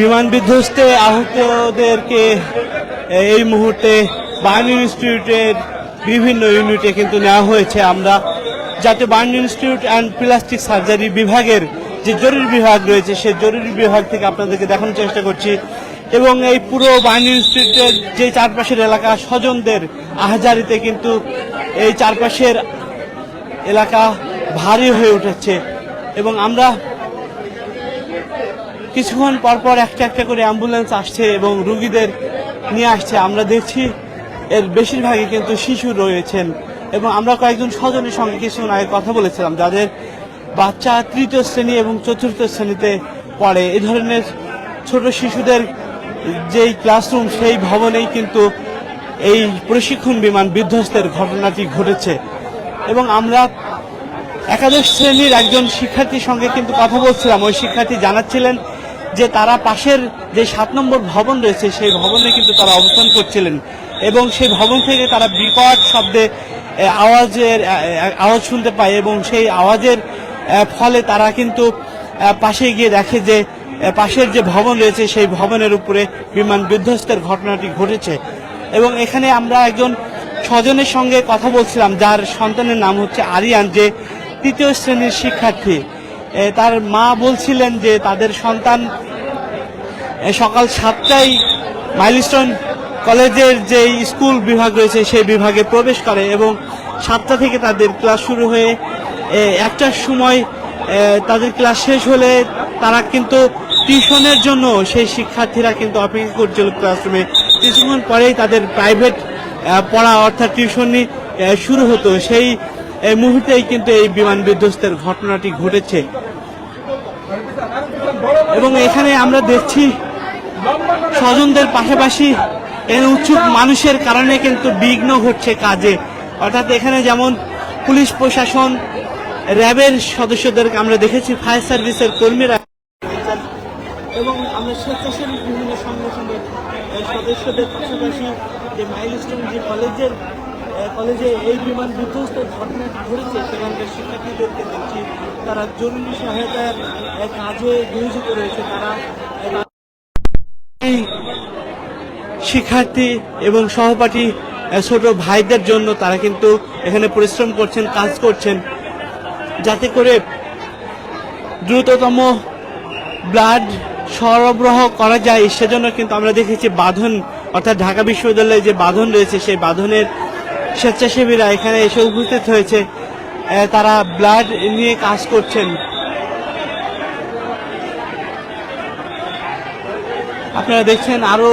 বিমান বিধ্বস্তে আহতদেরকে এই মুহূর্তে বার্ন ইনস্টিটিউটের বিভিন্ন ইউনিটে কিন্তু নেওয়া হয়েছে। আমরা যাতে burn institute and plastic surgery বিভাগের যে জরুরি বিভাগ রয়েছে সেই জরুরি বিভাগ থেকে আপনাদেরকে দেখানোর চেষ্টা করছি এবং এই পুরো বার্ন ইনস্টিটিউটের যে চারপাশের এলাকা, স্বজনদের আহাজারিতে কিন্তু এই চারপাশের এলাকা ভারী হয়ে উঠেছে। এবং আমরা কিছুক্ষণ পর পর একটা একটা করে অ্যাম্বুলেন্স আসছে এবং রুগীদের নিয়ে আসছে। আমরা দেখছি এর বেশিরভাগই কিন্তু শিশু রয়েছেন এবং আমরা কয়েকজন স্বজনের সঙ্গে কিছুক্ষণ আগে কথা বলেছিলাম, যাদের বাচ্চা তৃতীয় শ্রেণি এবং চতুর্থ শ্রেণীতে পড়ে। এ ধরনের ছোট শিশুদের যেই ক্লাসরুম, সেই ভবনেই কিন্তু এই প্রশিক্ষণ বিমান বিধ্বস্তের ঘটনাটি ঘটেছে। এবং আমরা একাদশ শ্রেণির একজন শিক্ষার্থীর সঙ্গে কিন্তু কথা বলছিলাম। ওই শিক্ষার্থী জানাচ্ছিলেন যে তারা পাশের যে সাত নম্বর ভবন রয়েছে, সেই ভবনে কিন্তু তারা অবস্থান করছিলেন এবং সেই ভবন থেকে তারা বিকট শব্দে আওয়াজের আওয়াজ শুনতে পায় এবং সেই আওয়াজের ফলে তারা কিন্তু পাশে গিয়ে দেখে যে পাশের যে ভবন রয়েছে, সেই ভবনের উপরে বিমান বিধ্বস্তের ঘটনাটি ঘটেছে। এবং এখানে আমরা একজন স্বজনের সঙ্গে কথা বলছিলাম, যার সন্তানের নাম হচ্ছে আরিয়ান, যে তৃতীয় শ্রেণির শিক্ষার্থী। তার মা বলছিলেন যে তাদের সন্তান সকাল সাতটায় মাইলস্টোন কলেজের যে স্কুল বিভাগ রয়েছে, সেই বিভাগে প্রবেশ করে এবং সাতটা থেকে তাদের ক্লাস শুরু হয়ে একটার সময় তাদের ক্লাস শেষ হলে তারা কিন্তু টিউশনের জন্য সেই শিক্ষার্থীরা কিন্তু অপেক্ষা করছিল ক্লাসরুমে। কিছুক্ষণ পরেই তাদের প্রাইভেট পড়া অর্থাৎ টিউশনি শুরু হতো। সেই এই মুহূর্তেই কিন্তু এই বিমান বিধ্বস্তের ঘটনাটি ঘটেছে। এবং এখানে আমরা দেখছি, স্বজনদের পাশাপাশি এর উৎসুক মানুষের কারণে কিন্তু বিঘ্ন ঘটছে কাজে। অর্থাৎ এখানে যেমন পুলিশ প্রশাসন, র্যাবের সদস্যদেরকে আমরা দেখেছি, ফায়ার সার্ভিসের কর্মীরা এবং আমরা স্বেচ্ছাসেবী বিভিন্ন সংগঠনের সদস্যদের পাশাপাশি যে মাইলস্টোন যে কলেজের কলেজে এই বিমান বিধ্বস্তের ঘটনাটি ঘটেছে, সেখানকার শিক্ষার্থীদেরকে দেখছি তারা জরুরি সহায়তার কাজে নিয়োজিত রয়েছে। তারা শিক্ষার্থী এবং সহপাঠী ছোট ভাইদের জন্য তারা কিন্তু এখানে পরিশ্রম করছেন, কাজ করছেন, যাতে করে দ্রুততম ব্লাড সরবরাহ করা যায়। সেজন্য কিন্তু আমরা দেখেছি বাঁধন, অর্থাৎ ঢাকা বিশ্ববিদ্যালয়ে যে বাঁধন রয়েছে, সেই বাঁধনের স্বেচ্ছাসেবীরা এখানে এসে উপস্থিত হয়েছে। তারা ব্লাড নিয়ে কাজ করছেন। আপনারা দেখছেন আরও